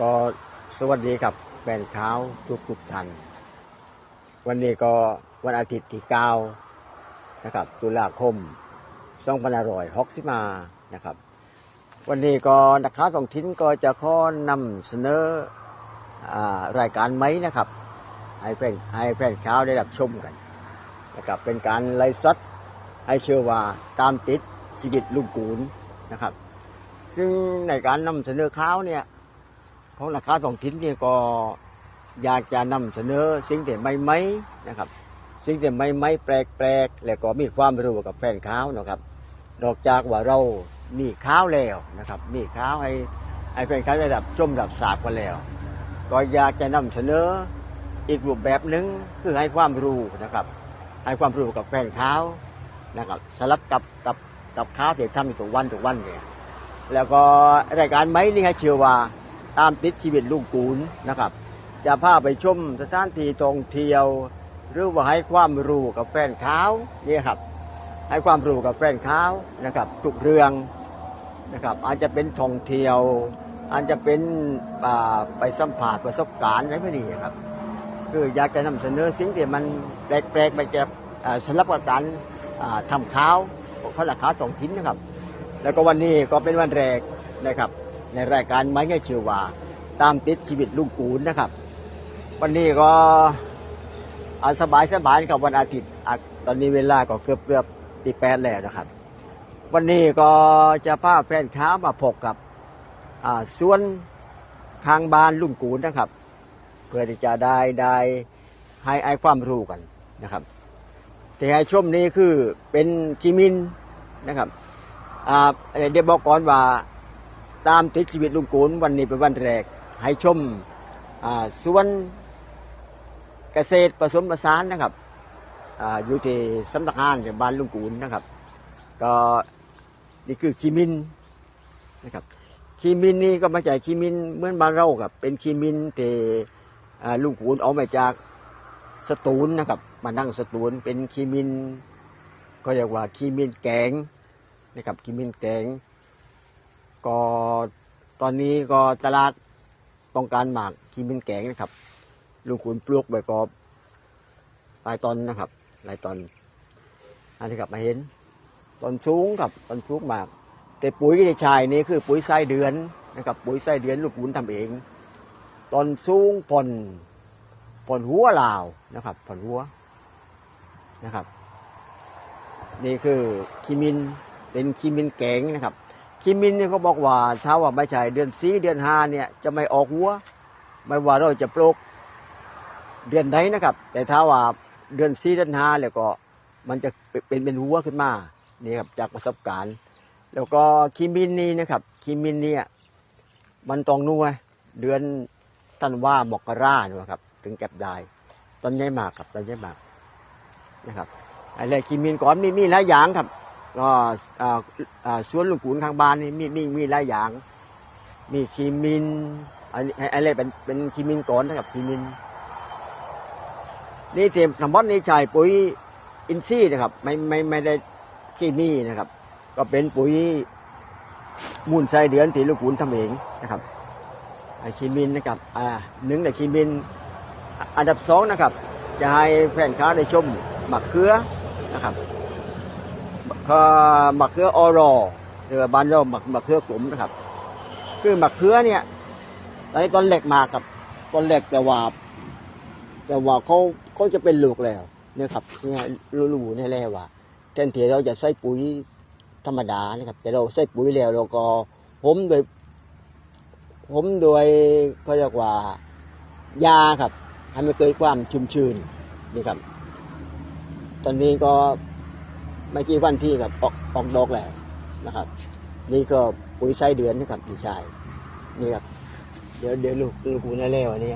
ก็สวัสดีครับแฟนข่าวทุกทุกท่าน วันนี้ก็วันอาทิตย์ที่9นะครับตุลาคม2565นะครับ วันนี้ก็นักข่าวท้องถิ่นก็จะขอนำเสนอรายการไหมนะครับ ให้แฟนให้แฟนข่าวได้รับชมกันนะครับเป็นการไลฟ์สดให้เชื่อว่าตามติดชีวิตลุงกูลนะครับ ซึ่งในการนำเสนอข่าวเนี่ย ของนักข่าวท้องถิ่นนี่ก็อยากจะนำเสนอสิ่งที่ใหม่ๆนะครับ สิ่งที่ใหม่ๆแปลกๆแล้วก็มีความรู้กับแฟนข่าวนะครับนอกจากว่าเรามีข่าวแล้วนะครับ มีข่าวให้ให้แฟนข่าวได้รับชมรับทราบกันแล้ว ก็อยากจะนำเสนออีกรูปแบบหนึ่งคือให้ความรู้นะครับ ให้ความรู้กับแฟนข่าวนะครับสลับกับกับกับข่าวที่ทำอยู่ทุกวันทุกวันเนี่ยแล้วก็รายการไหมนี่ให้เชื่อว่า ตามติดชีวิตลุงกูลนะครับ จะพาไปชมสถานที่ท่องเที่ยว หรือว่าให้ความรู้กับแฟนข่าวนี่ยครับ ให้ความรู้กับแฟนข่านะครับทุกเรื่องนะครับอาจจะเป็นท่องเที่ยว อาจจะเป็นไปสัมผัสประสบการณ์อะไรไม่ดีครับ คืออยากจะนำเสนอสิ่งที่มันแปลกๆไปแก่อ่าสำหรับการอ่าทำข่าวของพนักข่าวท้องถิ่นนะครับ แล้วก็วันนี้ก็เป็นวันแรกนะครับ ในรายการไม้ง่ายชื่อว่า ตามติดชีวิตลุงกูลนะครับ วันนี้ก็อาสบายสบายๆกับวันอาทิตย์ตอนนี้เวลาก็เกือบเกือบตีแปดแล้วนะครับ วันนี้ก็จะพาแฟนค้ามาพบกับอ่าสวนทางบ้านลุงกูลนะครับ เพื่อที่จะได้ได้ให้ไอความรู้กันนะครับที่ให้ชมนี้คือเป็นกิมินนะครับอ่าเดี๋ยวบอกก่อนว่า ตามติดชีวิตลุงกูลวันนี้เป็นวันแรก ให้ชมอ่าสวนเกษตรผสมผสานนะครับออยู่ที่สำนักงานของบ้านลุงกูลนะครับ ก็นี่คือขีมินนะครับขีมินนี่ก็มาจากขีมินเหมือนบ้านเราครับ เป็นขีมินที่ลุงกูลเอามาจากสตูลนะครับ มานั่งสตูลเป็นขีมินก็เรียกว่าขีมินแกงนะครับกิมินแกง ก็ตอนนี้ก็ตลาดต้องการหมากกิมินแกงนะครับ ลุงขุนปลูกใบกอบหลายตอนนะครับ หลายตอนอันนี้ครับมาเห็น ตอนสูงครับตอนสูงหมาก แต่ปุ๋ยที่ใช้นี่คือปุ๋ยไส้เดือนนะครับปุ๋ยไส้เดือนลูกขุนทำเอง ตอนสูงผ่อนผ่อนหัวลาวนะครับผ่อนหัวนะครับ นี่คือคิมินเป็นคิมินแกงนะครับ คิมินเนี่ยเขาบอกว่าถ้าว่าไม่ใช่เดือนสีเดือนห้าเนี่ยจะไม่ออกหัว ไม่ว่าเราจะปลูกเดือนไหนนะครับ แต่ถ้าว่าเดือนสีเดือนห้าแล้วก็มันจะเป็นเป็นหัวขึ้นมานี่ครับจากประสบการณ์ แล้วก็คิมินนี่นะครับคิมินเนี่ยมันตองนัวเดือนธันวามกราเนี่ยครับ ถึงเก็บได้ตอนใหญ่มากครับตอนใหญ่มากนะครับอะไรกิมินก่อนมีมีหลายอย่างครับ ก็อ่าอ่าสวนลุงขุนข้างบ้านนี่มีมีมีหลายอย่าง มีขีมินอันนี้อะไรเป็นเป็นขีมินก่อนนะครับขีมิน นี่เตรียมทำบอนนี่ใช้ปุ๋ยอินทรีย์นะครับ ไม่ไม่ไม่ได้เคมีนะครับ ก็เป็นปุ๋ยมูลไส้เดือนที่ลูกขุนทำเองนะครับไอ้ขีมินนะครับอ่าหนึ่งในขีมิน อันดับสองนะครับ จะให้แฟนค้าได้ชมหมักเขือนะครับ มักเขือออรอหรือบ้านเราหมักหมักเขือกลุ่มนะครับ คือหมักเขือเนี่ยตอนนี้ตอนเล็กมากับตอนเล็กแต่ว่า แต่ว่าเขาเขาจะเป็นลูกแล้วเนี่ยครับเนี่ยรู้ๆเนี่ยแล้วว่าแทนที่เราจะใส่ปุ๋ยธรรมดานะครับ แต่เราใส่ปุ๋ยแล้วเราก็ผมโดยผมโดยเขาเรียกว่ายาครับให้มันเกิดความชุ่มชื้นนี่ครับ ตอนนี้ก็ ไม่กี่วันที่ครับออกออกดอกแล้วนะครับ นี่ก็ปุ๋ยไส้เดือนนะครับพี่ชายนี่ครับเดี๋ยวเดี๋ยวลูกลูกกูน่าแล้วอันนี้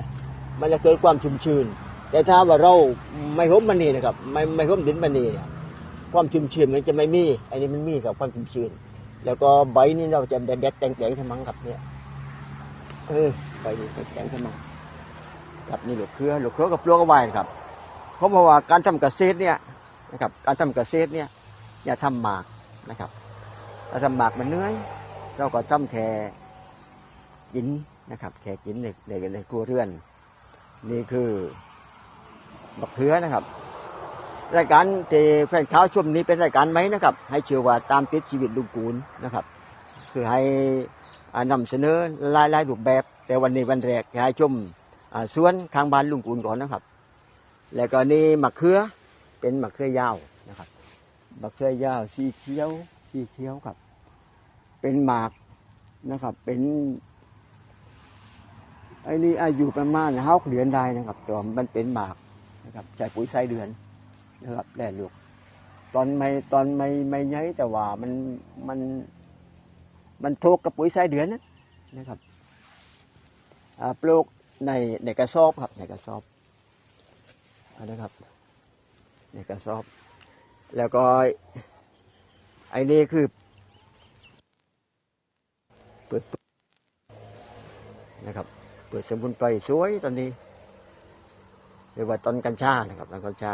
มันจะเกิดความชุ่มชื้นแต่ถ้าว่าเราไม่ห่มมันนี่นะครับ ไม่ไม่ห่มดินมันนี่เนี่ยความชุ่มชื้นมันจะไม่มี อันนี้มันมีกับความชุ่มชื้นแล้วก็ใบนี่เราจะแดดๆแต่งๆทั้งมังครับเนี่ยเออใบนี่แต่งๆทั้งมังครับนี่หลูกเครือหลูกเครือกับปลวกเอาไว้นะครับเพราะว่าการทำเกษตรเนี่ยนะครับการทำเกษตรเนี่ย อย่าทำหมากนะครับถ้าทำหมากมันเหนื่อย เราก็ทำแค่ดินนะครับแค่กินในในในครัวเรือน นี่คือบักเขือนะครับรายการเทแฟนข่าวช่วงนี้เป็นรายการไหมนะครับ ให้เชื่อว่าตามติดชีวิตลุงกูลนะครับ คือให้อ่านำเสนอหลายหลายรูปแบบ แต่วันนี้วันแรกให้ชมอ่าสวนข้างบ้านลุงกูลก่อนนะครับ แล้วก็นี่มะเขือเป็นมะเขือยาว บมะเขือยาวสีเขียว สีเขียวครับ เป็นหมากนะครับ เป็นไอ้นี่อายุประมาณห้าเดือนได้นะครับแต่ว่ามันเป็นหมากนะครับใส่ปุ๋ยไส้เดือนนะครับแล่ลูก ตอนไม่ตอนไม่ไม่ใหญ่แต่ว่ามันมันมันโทกกับปุ๋ยไส้เดือนนะนะครับปลูกในในกระสอบครับในกระสอบนะครับในกระสอบ แล้วก็ไอ้นี่คือเปิดนะครับ เปิดสมุนไพรสวยตอนนี้เรียกว่าต้นกัญชานะครับต้นกัญชา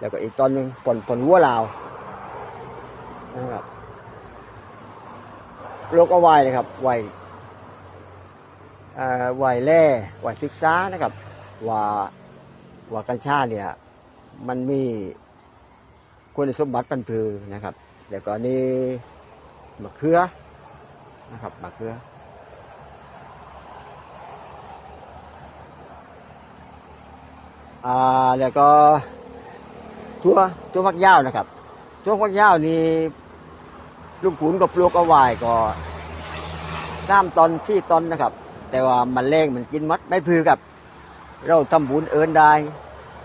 แล้วก็อีกต้นหนึ่งผลผลวัวลาวนะครับโรคเอาไว้เลยครับไว้อ่าไวแร่ไว้ศึกษานะครับ ว่าว่ากัญชาเนี่ยมันมี คุณสมบัติปันพือนะครับแล้วก็นี่มะเขือนะครับมะเขืออ่าแล้วก็ทั่วทั่วฟักยาวนะครับทั่วฟักยาวนี่ลูกขุนกับปลูกเอาไว้ก็สามตอนที่ตอนนะครับ แต่ว่ามันแรงมันกินมัดไม่พือกับ เราทำบุญเอินได้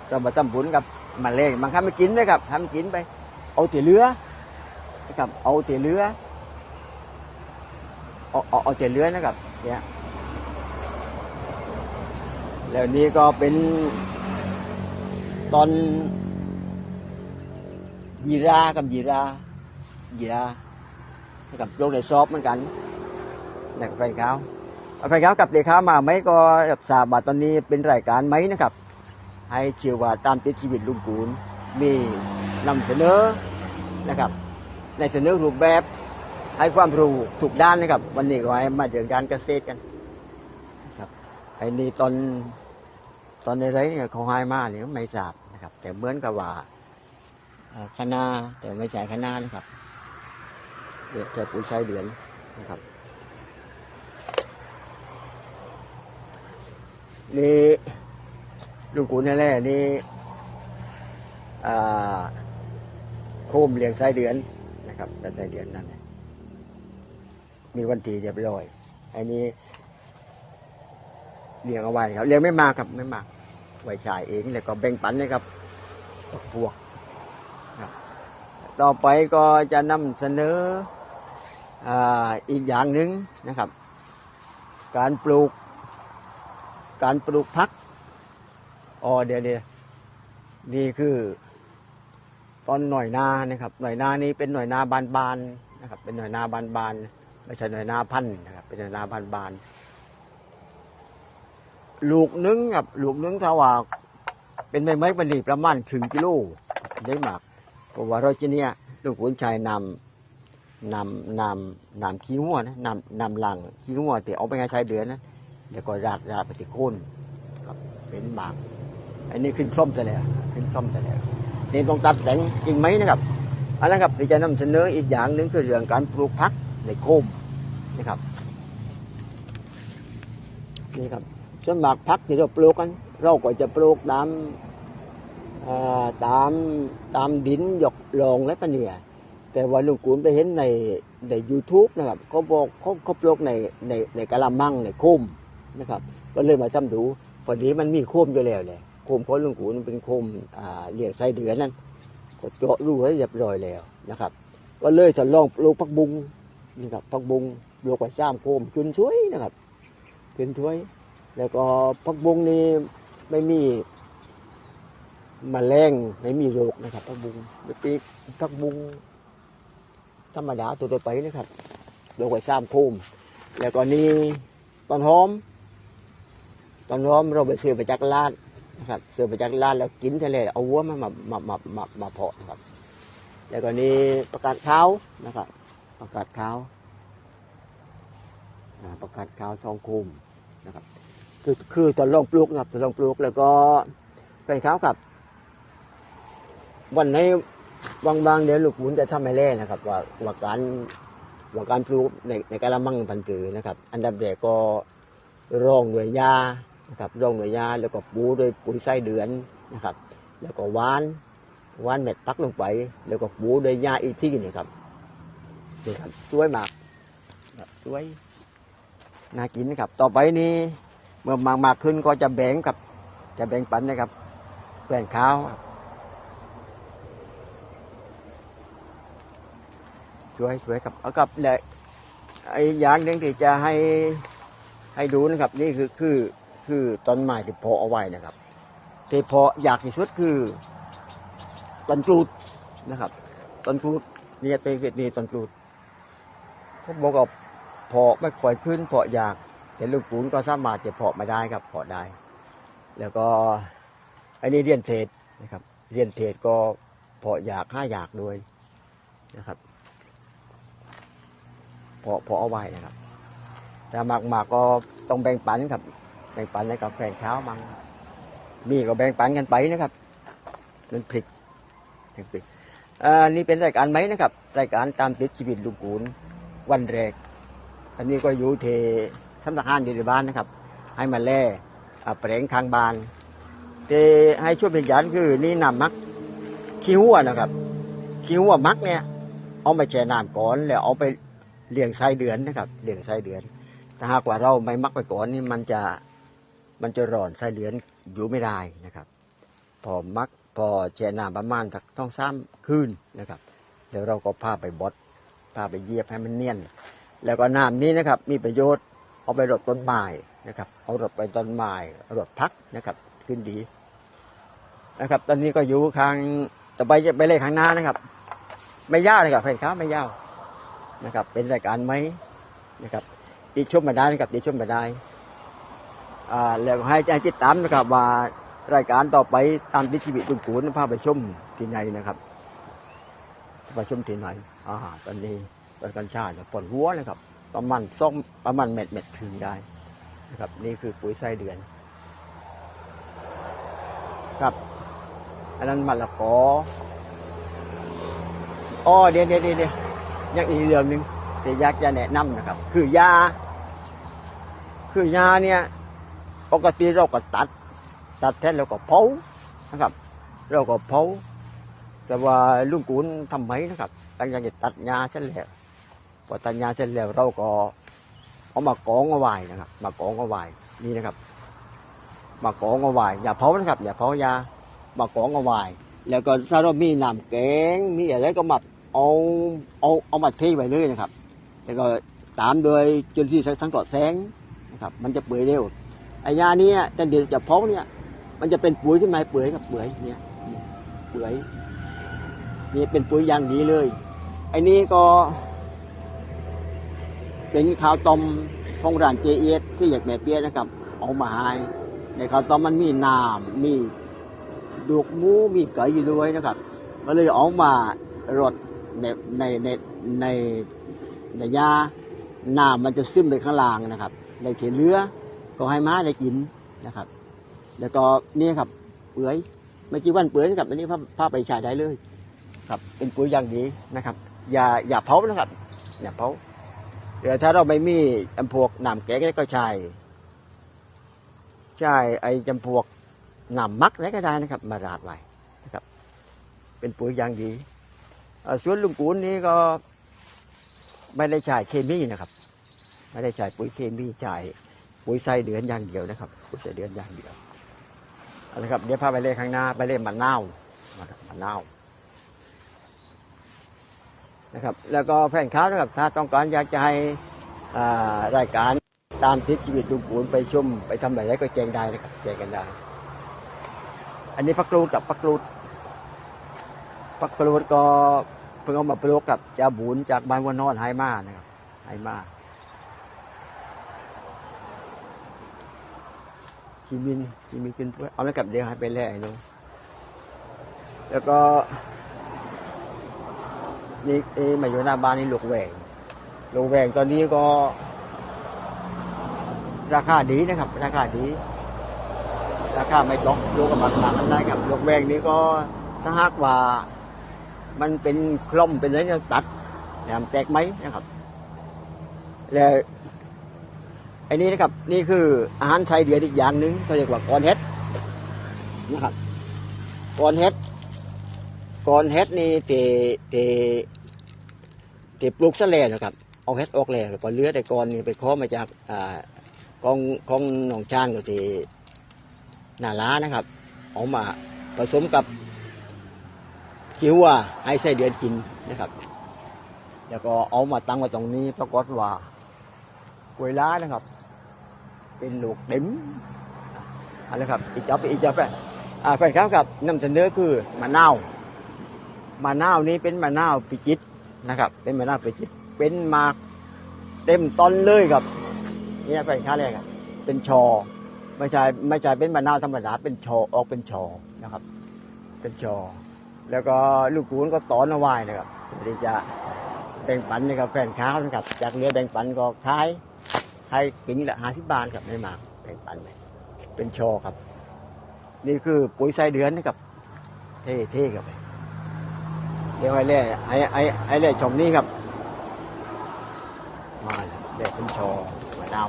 เรามาทำบุญกับ มันแรงบางครั้งไม่กินนะครับทำกินไป เอาแต่เรือนะครับเอาแต่เรือเอาเอาเอาแต่เรือนะครับเนี่ยแล้วนี่ก็เป็นตอนยีรากับยีรายีรากับโรคในซอบเหมือนกันนะกับแฟนเขาเอาแฟนเขากับเด็กเขามาไหมก็แบบทราบว่าตอนนี้เป็นรายการไหมนะครับ ให้เชื่อว่าตามติดชีวิตลุงกูลมีนำเสนอนะครับ ในเสนอรูปแบบให้ความรู้ถูกด้านนะครับ วันนี้ก็ให้มาถึงการเกษตรกันนะครับไอ้นี่ตอนตอนในไรเนี่ยเขาให้มาเนี่ยไม่ทราบนะครับ แต่เหมือนกับว่าคณะแต่ไม่ใช่คณะนะครับเดือดแต่ปุ๋ยใช้เดือนนะครับนี่ ลูกกูนี่แหละนี่โคมเลี้ยงไส้เดือนนะครับแต่ไส้เดือนนั่นมีวันทีเรียบร้อยอันนี้เลี้ยงเอาไว้ครับเลี้ยงไม่มากครับไม่มากไว้ชายเองแล้วก็แบ่งปันนะครับพวกต่อไปก็จะนำเสนอออีกอย่างหนึ่งนะครับ การปลูก การปลูกพัก อ๋อเดี๋ยวเดี๋ยวนี่คือ ตอนหน่อยนานะครับ หน่อยนานี้เป็นหน่อยนาบานๆนนะครับ เป็นหน่อยนาบานๆไม่ใช่หน่อยนาพันนะครับ เป็นหน่อยนาบานๆลูกนึงครับลูกนึงถ้าว่า เป็นไม้ไม้บันดีประมาณถึงกิโลได้มากเพราะว่าเราจะเนี่ยลูกขุนชายนำนำนำนำขี้หัวนะนำนำหลังขี้หัวแต่เอาไปให้ชายเดือนนะแล้วก็รากรากไปที่โคนครับเป็นหมาก อันนี้ขึ้นคล่อมแต่แล้วขึ้นคล่อมแต่แล้วนี่ต้องตัดแต่งจริงไหมนะครับอันนั้นครับที่จะนำเสนออีกอย่างหนึ่งคือเรื่องการปลูกพักในโคมนะครับนี่ครับส่วนมากพักที่เราปลูกกัน เราก็จะปลูกตามตามตามดินหยกลงและปะเนียแต่ว่าลุงกูนไปเห็นในใน YouTube นะครับเขาบอกเขาเขาปลูกในในในกะละมังในโคมนะครับ ก็เลยมาทำดูพอดีมันมีโคมอยู่แล้วเลย โคมของลุงกูนเป็นโคมอ่าเลี้ยงไส้เดือนนั่นก็เจาะรูไว้เรียบร้อยแล้วนะครับ ก็เลยจะลองปลูกผักบุงนะครับผักบุงปลูกไว้ซ้ำโคมขึ้นสวยนะครับขึ้นสวย แล้วก็ผักบุงนี่ไม่มีมแมลงไม่มีโรคนะครับผักบุ้งไม่ปีกผักบุงธรรมดาตัวไปนะครับโรคไว้ซ้ำโคม แล้วก็นี่ต้นหอมต้นหอมเราไปซื้อไปจากร้าน นะครับซื้อไปจากร้านแล้วกินทะเลเอาวัวมามามามามามาเพาะนะครับ แล้วก็นี่ประกาศขาวนะครับ ประกาศขาวอ่าประกาศขาวซองคุมนะครับ คือคือตอนลงปลูกนะครับตอนลงปลูกแล้วก็เป็นขาวครับ วันไหนบางๆเดี๋ยวลูกหมุนจะทำให้แล่นะครับ ว่าว่าการว่าการปลูกในในกระมังพันธุ์ผือนะครับ อันดับแรกก็รองด้วยยา นะครับร่องด้วยยาแล้วก็ปูด้วยปุ๋ยไส้เดือนนะครับ แล้วก็หวานหวานเม็ดปักลงไป แล้วก็ปูด้วยยาอีกที่นี่ครับนี่ครับสวยมากครับสวยน่ากินนะครับ ต่อไปนี้เมื่อมากมากขึ้นก็จะแบ่งกับจะแบ่งปันนะครับแบ่งข้าวสวยสวยครับเอากับและไอ้อย่างหนึ่งที่จะให้ให้ดูนะครับ นี่คือคือ คือต้นไม้ที่เพาะเอาไว้นะครับที่เพาะอยากที่สุดคือต้นกรูดนะครับต้นกรูดนี่เป็นเกตนี่ต้นกรูดเขาบอกว่าเพาะไม่ค่อยขึ้นเพาะอยาก แต่ลูกปูนก็สามารถจะเพาะมาได้ครับเพาะได้ แล้วก็อันนี้เรียนเทศนะครับ เรียนเทศก็เพาะอยากห้าอยากด้วยนะครับเพอพอเอาไว้นะครับแต่มากมากๆก็ต้องแบ่งปันครับ แบ่งปันให้กับแฟนเช้ามังนี่ก็แบ่งปันกันไปนะครับนั่นพริกนั่นพริกอ่านี่เป็นรายการไหมนะครับรายการตามติดชีวิตลุงกูลวันแรก อันนี้ก็อยู่เทสำนักงานอยู่ในบ้านนะครับ ให้มาแล่อ่าแปลงทางบานเตให้ช่วยเป็นยันคือนี่นำมักขี้หัวนะครับขี้หัวมักเนี่ย เอามาแช่น้ำก่อนแล้วเอาไปเลี้ยงไส้เดือนนะครับเลี้ยงไส้เดือน ถ้าหากว่าเราไม่มักไปก่อนนี่มันจะ มันจะร้อนไส้เดือนอยู่ไม่ได้นะครับพอมักพอแช่น้ำประมาณสักต้องซ้ำคืนนะครับเดี๋ยวเราก็พาไปบดพาไปเยียบให้มันเนียน แล้วก็น้ำนี้นะครับมีประโยชน์เอาไปรดต้นไม้นะครับ เอารดไปต้นไม้รดพักนะครับขึ้นดีนะครับ ตอนนี้ก็อยู่ข้างต่อไปจะไปเลยข้างหน้านะครับ ไม่ยากเลยครับแฟนค้าไม่ยากนะครับ เป็นรายการไหมนะครับติดชมมาได้นะครับติดชมมาได้ อ่าแล้วให้อาจติดตามนะครับว่ารายการต่อไปตามติดชีวิตลุงกูนพาไปชมที่ไหนนะครับไปชมที่ไหนอ่าตอนนี้ตอนกัญชาเนี่ยปนหัวนะครับ ประมาณส้มประมาณเม็ดเม็ดถึงได้นะครับ นี่คือปุ๋ยไส้เดือน ครับ อันนั้นมะละกออ๋อเดี๋ยวเดี๋ยวเดี๋ยวยังอีกเรื่องหนึ่งที่อยากจะแนะนำนะครับ คือยา คือยาเนี่ย ปกติเราก็ตัด ตัดแท้เราก็เผานะครับ เราก็เผาแต่ว่าลุงกุลทำไมนะครับหลังจจะตัดยาเสร็จแล้วพอตัดยาเสร็จแล้วเราก็เอามากองเอาไว้นะครับ มากองเอาไว้นี่นะครับ มากองเอาไว้อย่าเผานะครับ อย่าเผายามากองเอาไว้แล้วก็ถ้าเรามีน้ำแกงมีอะไรก็มาเอาเอาเอามาเทไว้เลยนะครับ แล้วก็ตามโดยจุลทรีย์สังเคราะห์แสงนะครับ มันจะเปื่อยเร็ว ไอ้ยาเนี้แต่เดี๋ยวจะเผาเนี่ย มันจะเป็นปุ๋ยขึ้นมาเปื่อยครับเปื่อยเนี่ยเปื่อยนี่เป็นปุ๋ยอย่างดีเลยไอ้นี้ก็ เป็นข้าวต้มของร้านเจเอสที่อยากแม่เปี้ยนะครับเอามาให้ในข้าวต้มมันมีน้ำมีดูกมูมีไก่อยู่ด้วยนะครับก็เลยเอามารดในในในในในยาน้ำมันจะซึมไปข้างล่างนะครับในเขเลือ ก็ให้ม้าได้กินนะครับ แล้วก็นี่ครับเปื่อยไม่กี่วันเปื่อยนะครับอันนี้พาพาไปใช้ได้เลยครับ เป็นปุ๋ยอย่างดีนะครับ อย่าอย่าเผานะครับ อย่าเผาเดี๋ยวถ้าเราไม่มีจำพวกหน้ำแกงก็ใช้ใช้ไอ้จำพวกหน้ำมักอะไรก็ได้นะครับ มาราดไว้นะครับ เป็นปุ๋ยอย่างดีสวนลุงกูนนี้ก็ไม่ได้ใช้เคมีนะครับ ไม่ได้ใช้ปุ๋ยเคมีใช้ ปุ๋ยไส้เดือนอย่างเดียวนะครับปุ๋ยไส้เดือนอย่างเดียวเอาละครับเดี๋ยวพาไปเล่นข้างหน้าไปเล่นมะนาวนะครับมะนาวนะครับ แล้วก็แฟนค้านะครับ ถ้าต้องการอยากจะให้รายการตามทิศชีวิตลุงกูนไปชมไปทำอะไรก็แจ้งได้นะครับแจ้งกันได้ อันนี้พักรูดกับพักรูดปักรูดก็เพิ่งเอามาปลูกกับจาบุญจากบ้านวัวนอนไฮมานะครับไฮมา ชีมินชีมินขึ้นด้วยเอาแล้วกับเดี๋ยวให้ไปแล่ไอ้นู้นแล้วก็นี่เอ้มาอยู่หน้าบ้านนี่ลูกแหวงลูกแหวงตอนนี้ก็ ราคาดีนะครับ ราคาดี ราคาไม่ตกดูกับบางหลังกันได้ครับยกแหวงนี้ก็ถ้าหากว่า มันเป็นคล่อมเป็นอะไรเนี่ยตัดแหลมแตกไหมนะครับ แล้ว ไอ้นี้นะครับ นี่คืออาหารไทยเดียดอีกอย่างหนึ่งเขาเรียกว่ากอนเฮ็ดนะครับกอนเฮ็ดกอนเฮ็ดนี่เตเตเตปลูกซะแล้วนะครับ เอาเฮ็ดออกแล้วแล้วก็เลือแต่กอนนี่ไปขอมาจากอ่ากองของหนองจานก็ที่หน้าล้านะครับ เอามาผสมกับขี้วัวให้ไส้เดือนกินนะครับ แล้วก็เอามาตั้งไว้ตรงนี้ปรากฏว่ากล้วยล้านะครับ เป็นลูกเต็มอะไรครับอีกจับไปอีกจับไปอ่าแฟนครับครับนำเสนอคือมะนาวมะนาวนี้เป็นมะนาวปิจิตนะครับ เป็นมะนาวปิจิตเป็นมากเต็มต้นเลยครับเนี่ยแฟนค้าแรกครับเป็นชอไม่ใช่ไม่ใช่เป็นมะนาวธรรมดาเป็นชอออกเป็นชอนะครับ เป็นชอแล้วก็ลูกกูนก็ตอนเอาไว้นะครับเพื่อที่จะแบ่งปันนะครับแฟนค้านะครับจากเรือแบ่งปันก็ขาย ขายกิ่งละห้าสิบบาทครับไม่มากแบ่งปันไปเป็นชอครับ นี่คือปุ๋ยไส้เดือนนะครับเท่เท่ครับเดี๋ยวให้เล่ให้ให้ให้เล่ชมนี่ครับมาเลยเป็นชอมะนาว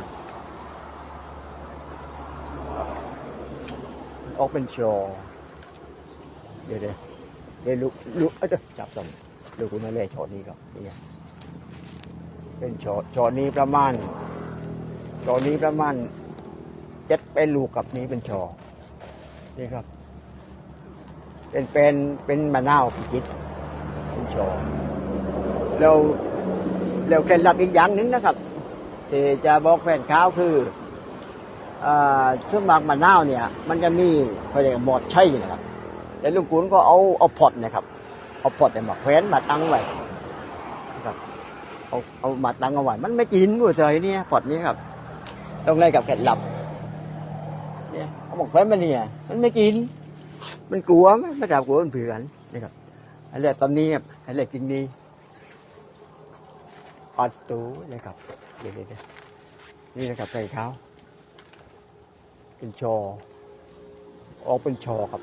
ออกเป็นชอเดี๋ยวเดี๋ยวเดี๋ยวลูกลูกเอ้ยจับตรงลูกคุณนั่เลยช็อนี้ครับนี่เป็นชอชอนี้ประมาณ ช็อตนี้ประมาณเจ็ดเป็นลูกกับนี้เป็นชอนี่ครับ เป็นเป็นเป็นมะนาวพิจิตเป็นชอแล้วแล้วเคล็ดลับอีกอย่างหนึ่งนะครับที่จะบอกแฟนข้าวคืออ่าซึ่งมากมะนาวเนี่ย มันจะมีเขาเรียกว่าหมอดไช่นะครับ แต่ลุงขุนก็เอาเอาพอดนะครับ เอาพอดเนี่ยมาแขวนมาตั้งไว้ครับเอาเอามาตั้งเอาไว้มันไม่กินหัวใจเนี่ยพอดนี้ครับ ต้องไล่กับแขนหลับเนี่ยเอามาแขวนมาเนี่ยมันไม่กิน มันกลัวไหมไม่จับกลัวมันเผือนนะครับอะไรตอนนี้ครับอะไรกินนี้ออดตูเลยครับเดี๋ยวเดี๋ยวนี่นะครับไก่ขาเป็นชอออกเป็นชอครับ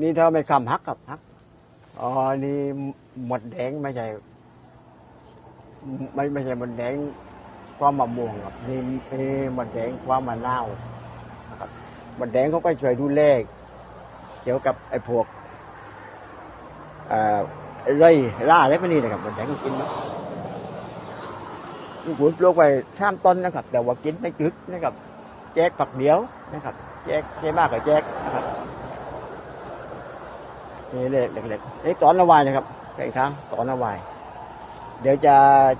นี่ถ้าไม่คำฮักกับฮักอ๋อนี่หมดแดงไม่ใช่ ไม่ไม่ใช่หมดแดงความมะม่วงครับนี่นี่หมดแดงความมะนาวนะครับหมดแดงเขาก็ช่วยดูแลเกี่ยวกับไอ้พวกเอ่อไรล่าอะไรพวกนี้นะครับหมดแดงก็กินนะลูกขุนปลูกไว้ข้ามต้นนะครับ แต่ว่ากินไม่กึกนะครับ แจกฝักเดียวนะครับ แจกแจกมากกว่าแจกนะครับนี่เล็กเล็กๆนี่ตอนละวายนะครับใส่ทางตอนละวาย เดี๋ยวจะ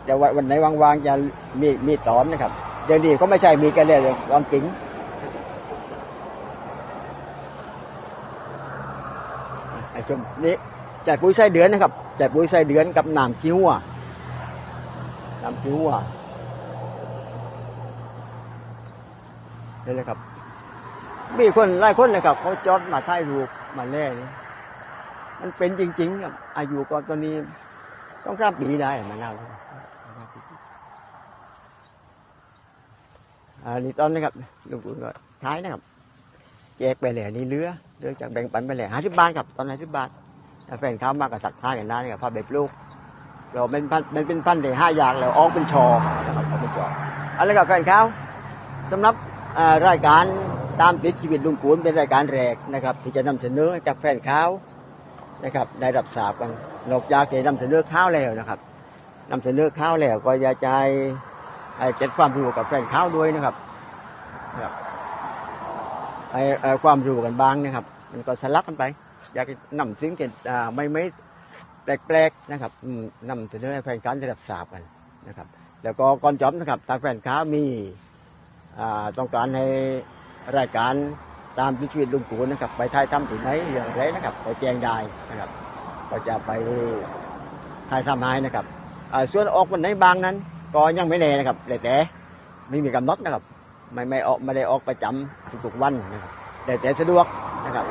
จะวันไหนว่างๆจะมีมีตอนนะครับเดี๋ยวนี้ก็ไม่ใช่มีกันเลยเลยความจริงไอ้ชมนี่จ่ายปุ๋ยไส้เดือนนะครับจ่ายปุ๋ยไส้เดือนกับน้ำคิ้วอะน้ำคิ้วอะนี่เลยครับ มีคนหลายคนเลยครับ เขาจอดมาถ่ายรูปมาแล่นี่มันเป็นจริง ๆ ครับอายุก็ตอนนี้ ต้องสามปีได้มาแล้วอันนี้ตอนนะครับลูกก็ท้ายนะครับแจกไปแหล่นี่เรือเรือจากแบ่งปันไปแหล่ห้าสิบบาทครับตอนห้าสิบบาทถ้าแฟนเขามากกับสักท้ายกันได้นะครับพาแบบลูกเราเป็นพันมันเป็นพันเลยห้าอย่างแล้วออกเป็นชอนะครับออกเป็นชออะไรกับแฟนเขาสำหรับรายการตามติดชีวิตลุงกูนเป็นรายการแรกนะครับ ที่จะนำเสนอให้กับแฟนเขา นะครับ ได้รับทราบกันนอกจากจะนำเสนอข้าวแล้วนะครับนำเสนอข้าวแล้วก็อยากจะให้เก็บความรู้กับแฟนข้าวด้วยนะครับครับไอ้ความรู้กันบ้างนะครับ มันก็สลักกันไป อยากจะนำสิ่งที่อ่าไม่ไม่แปลกๆนะครับอืมนำเสนอให้แฟนข้าวได้รับทราบกันนะครับ แล้วก็ก่อนจบนะครับทางแฟนข้าวมีอ่าต้องการให้รายการ ตามชีวิตลุงกูนะครับ ไปถ่ายทำที่ไหนอย่างไรนะครับก็แจ้งได้นะครับ ก็จะไปถ่ายทำให้นะครับส่วนออกวันไหนบางนั้น ก็ยังไม่แน่นะครับแต่แต่ไม่มีกำหนดนะครับ ไม่ไม่ออกไม่ได้ออกประจำทุกๆวันนะครับแต่แต่สะดวกนะครับ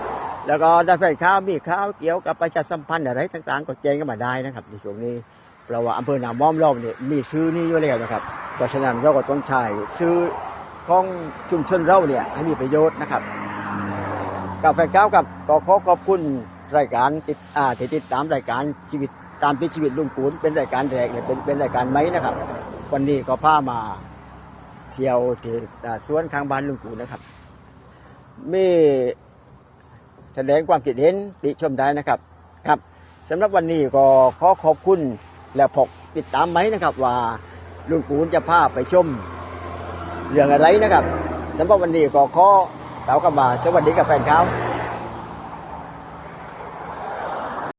แล้วก็ได้แฟนข่าวมีข่าวเกี่ยวกับประชาสัมพันธ์อะไรต่างๆก็แจ้งกันมาได้นะครับในช่วงนี้เราว่าอำเภอหนามม้อมเราเนี่ยมีซื้อนี้อยู่แล้วนะครับเพราะฉะนั้นเราก็ต้องใช้ซื้อของชุมชนเราเนี่ยให้มีประโยชน์นะครับ กับแฟนเก้ากับก็ขอขอบคุณรายการติดอ่าที่ติดตามรายการชีวิตตามติดชีวิตลุงปูนเป็นรายการแรกเนี่ยเป็นเป็นรายการไหมนะครับ วันนี้ก็พามาเที่ยวที่อ่าสวนข้างบ้านลุงปูนนะครับมีแสดงความคิดเห็นติชมได้นะครับครับสำหรับวันนี้ก็ขอขอบคุณและพกติดตามไหมนะครับ ว่าลุงปูนจะพาไปชมเรื่องอะไรนะครับสำหรับวันนี้ก็ขอ กล่าวคำว่าส